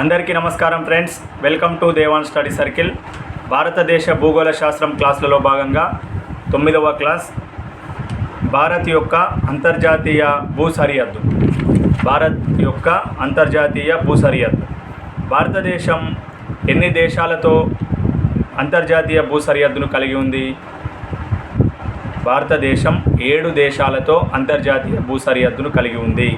అందరికీ నమస్కారం friends. Welcome to Devan study circle. భారతదేశ భూగోళ శాస్త్రం క్లాసులలో భాగంగా తొమ్మిదవ క్లాస్ భారత్ యొక్క అంతర్జాతీయ భూ సరిహద్దు భారత్ యొక్క అంతర్జాతీయ భూ సరిహద్దు భారతదేశం ఎన్ని దేశాలతో అంతర్జాతీయ భూ సరిహద్దును కలిగి ఉంది? భారతదేశం ఏడు దేశాలతో అంతర్జాతీయ భూ సరిహద్దును కలిగి ఉంది.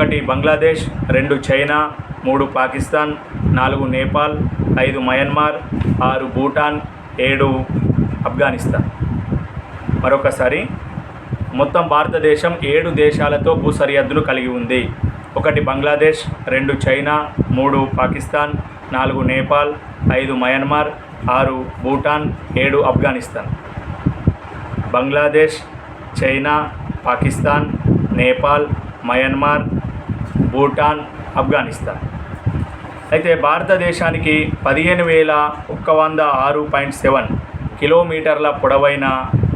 ఒకటి బంగ్లాదేశ్ రెండు చైనా మూడు పాకిస్తాన్ నాలుగు నేపాల్ ఐదు మయన్మార్ ఆరు భూటాన్ ఏడు ఆఫ్ఘనిస్తాన్. మరొకసారి మొత్తం భారతదేశం ఏడు దేశాలతో భూ సరిహద్దులు కలిగి ఉంది. ఒకటి బంగ్లాదేశ్ రెండు చైనా మూడు పాకిస్తాన్ నాలుగు నేపాల్ ఐదు మయన్మార్ ఆరు భూటాన్ ఏడు Afghanistan. Bangladesh China Pakistan Nepal Myanmar Bhutan Afghanistan. అయితే భారతదేశానికి పదిహేను వేల ఒక్క వంద ఆరు పాయింట్ సెవెన్ కిలోమీటర్ల పొడవైన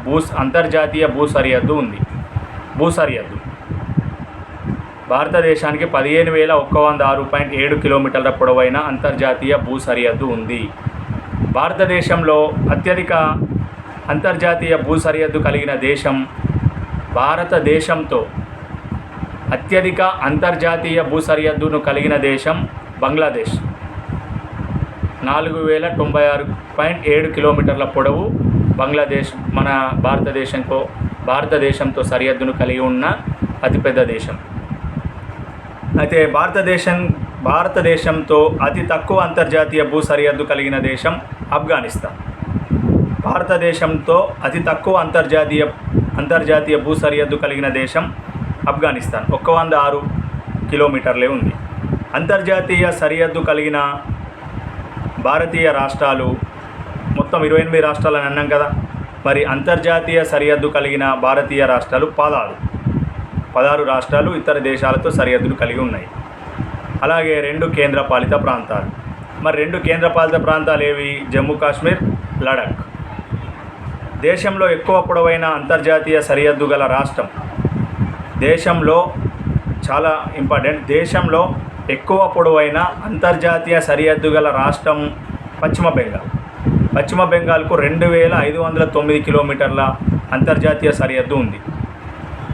భూ అంతర్జాతీయ భూ సరిహద్దు ఉంది. భూ సరిహద్దు భారతదేశానికి పదిహేను వేల ఒక్క వంద ఆరు పాయింట్ ఏడు కిలోమీటర్ల పొడవైన అంతర్జాతీయ భూ సరిహద్దు ఉంది. భారతదేశంలో అత్యధిక అంతర్జాతీయ భూ సరిహద్దు కలిగిన దేశం భారతదేశంతో అత్యధిక అంతర్జాతీయ భూ సరిహద్దును కలిగిన దేశం బంగ్లాదేశ్. నాలుగు వేల తొంభై ఆరు పాయింట్ ఏడు కిలోమీటర్ల పొడవు బంగ్లాదేశ్ మన భారతదేశంతో భారతదేశంతో సరిహద్దును కలిగి ఉన్న అతిపెద్ద దేశం. అయితే భారతదేశం భారతదేశంతో అతి తక్కువ అంతర్జాతీయ భూ సరిహద్దు కలిగిన దేశం ఆఫ్ఘనిస్తాన్. భారతదేశంతో అతి తక్కువ అంతర్జాతీయ అంతర్జాతీయ భూ సరిహద్దు కలిగిన దేశం ఆఫ్ఘనిస్తాన్. ఒక్క వంద ఆరు కిలోమీటర్లే ఉంది. అంతర్జాతీయ సరిహద్దు కలిగిన భారతీయ రాష్ట్రాలు మొత్తం ఇరవై ఎనిమిది రాష్ట్రాలని అన్నాం కదా. మరి అంతర్జాతీయ సరిహద్దు కలిగిన భారతీయ రాష్ట్రాలు పదహారు. పదహారు రాష్ట్రాలు ఇతర దేశాలతో సరిహద్దులు కలిగి ఉన్నాయి. అలాగే రెండు కేంద్రపాలిత ప్రాంతాలు. మరి రెండు కేంద్రపాలిత ప్రాంతాలు ఏవి? జమ్మూ కాశ్మీర్ లడాక్. దేశంలో ఎక్కువ పొడవైన అంతర్జాతీయ సరిహద్దు గల రాష్ట్రం దేశంలో చాలా ఇంపార్టెంట్ దేశంలో ఎక్కువ పొడవైన అంతర్జాతీయ సరిహద్దు గల రాష్ట్రం పశ్చిమ బెంగాల్. పశ్చిమ బెంగాల్కు రెండు వేల ఐదు వందల తొమ్మిది కిలోమీటర్ల అంతర్జాతీయ సరిహద్దు ఉంది.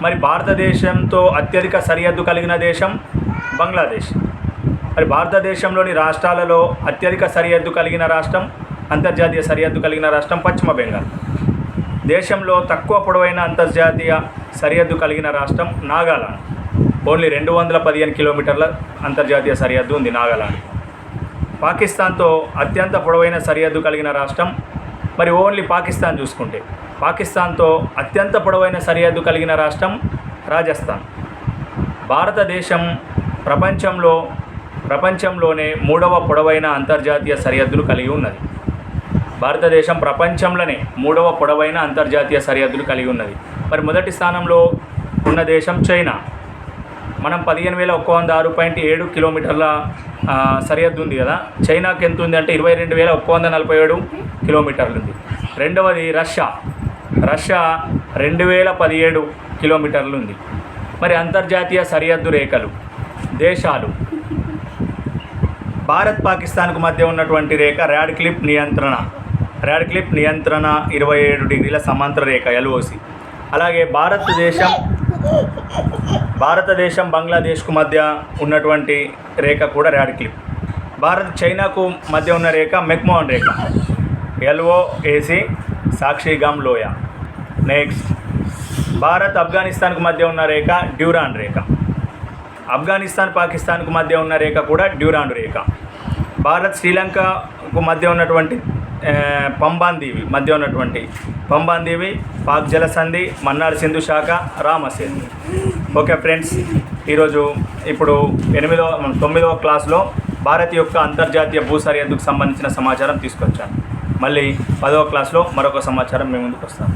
మరి భారతదేశంతో అత్యధిక సరిహద్దు కలిగిన దేశం బంగ్లాదేశ్. మరి భారతదేశంలోని రాష్ట్రాలలో అత్యధిక సరిహద్దు కలిగిన రాష్ట్రం అంతర్జాతీయ సరిహద్దు కలిగిన రాష్ట్రం పశ్చిమ బెంగాల్. దేశంలో తక్కువ పొడవైన అంతర్జాతీయ సరిహద్దు కలిగిన రాష్ట్రం నాగాలాండ్. ఓన్లీ రెండు వందల పదిహేను కిలోమీటర్ల అంతర్జాతీయ సరిహద్దు ఉంది నాగాలాండ్. పాకిస్తాన్తో అత్యంత పొడవైన సరిహద్దు కలిగిన రాష్ట్రం. మరి ఓన్లీ పాకిస్తాన్ చూసుకుంటే. పాకిస్తాన్తో అత్యంత పొడవైన సరిహద్దు కలిగిన రాష్ట్రం రాజస్థాన్. భారతదేశం ప్రపంచంలో ప్రపంచంలోనే మూడవ పొడవైన అంతర్జాతీయ సరిహద్దులు కలిగి ఉన్నది. భారతదేశం ప్రపంచంలోనే మూడవ పొడవైన అంతర్జాతీయ సరిహద్దులు కలిగి ఉన్నది. మరి మొదటి స్థానంలో ఉన్న దేశం చైనా. మనం పదిహేను వేల ఒక్క వంద ఆరు పాయింట్ ఏడు కిలోమీటర్ల సరిహద్దు ఉంది కదా. చైనాకి ఎంత ఉంది అంటే ఇరవై రెండు వేల ఒక్క వంద నలభై ఏడు కిలోమీటర్లు ఉంది రెండవది రష్యా. రష్యా రెండు వేల పదిహేడు కిలోమీటర్లు ఉంది మరి అంతర్జాతీయ సరిహద్దు రేఖలు దేశాలు. భారత్ పాకిస్తాన్కు మధ్య ఉన్నటువంటి రేఖ ర్యాడ్ క్లిప్ నియంత్రణ. ర్యాడ్ క్లిప్ నియంత్రణ ఇరవై ఏడు డిగ్రీల సమాంతర రేఖ ఎల్ఓసి. అలాగే భారతదేశం భారతదేశం బంగ్లాదేశ్కు మధ్య ఉన్నటువంటి రేఖ కూడా ర్యాడ్ క్లిప్. భారత్ చైనాకు మధ్య ఉన్న రేఖ మెక్మోహన్ రేఖ. ఎల్ఓఏసి సాక్షిగామ్ లోయ. నెక్స్ట్. భారత్ ఆఫ్ఘనిస్తాన్కు మధ్య ఉన్న రేఖ డ్యూరాన్ రేఖ. ఆఫ్ఘనిస్తాన్ పాకిస్తాన్కు మధ్య ఉన్న రేఖ కూడా డ్యూరాన్ రేఖ. భారత్ శ్రీలంకకు మధ్య ఉన్నటువంటి పంబాందీవి దీవి మధ్య ఉన్నటువంటి పంబాందీవి పాక్ జలసంధి మన్నాడు సింధు శాఖ రామసేతు ఓకే ఫ్రెండ్స్ ఈరోజు ఇప్పుడు ఎనిమిదో తొమ్మిదవ క్లాస్లో భారత్ యొక్క అంతర్జాతీయ భూ సరిహద్దుకు సంబంధించిన సమాచారం తీసుకొచ్చాను. మళ్ళీ పదవ క్లాస్లో మరొక సమాచారం మేము ముందుకు వస్తాం